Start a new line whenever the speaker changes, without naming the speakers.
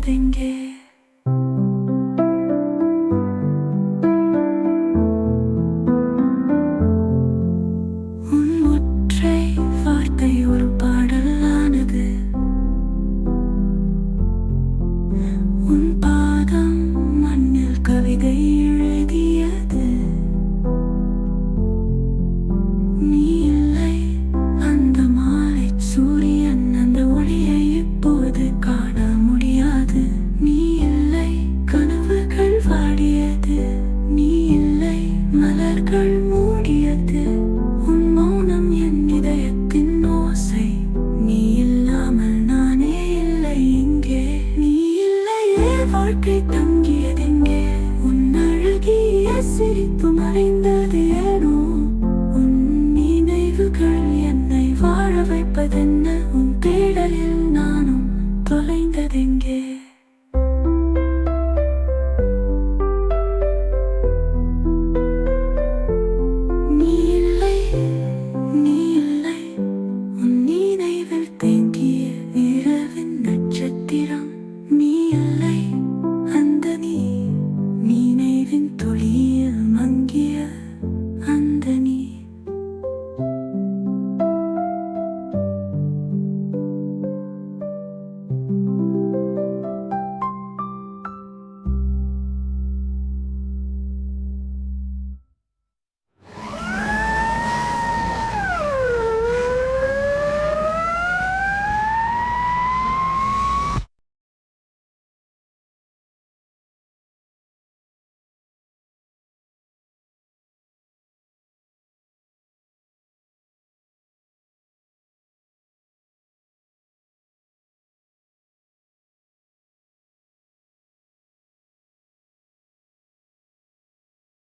தொலைந்ததெங்கே உன் வாழ்க்கை தங்கியதெங்கே? உன் அழகிய சிரிப்பு மறைந்தது ஏனோ? உன் நினைவுகள் என்னை வாழ வைப்பதென்ன? உன் தேடலில் நானும் தொலைந்ததெங்கே? தீரம்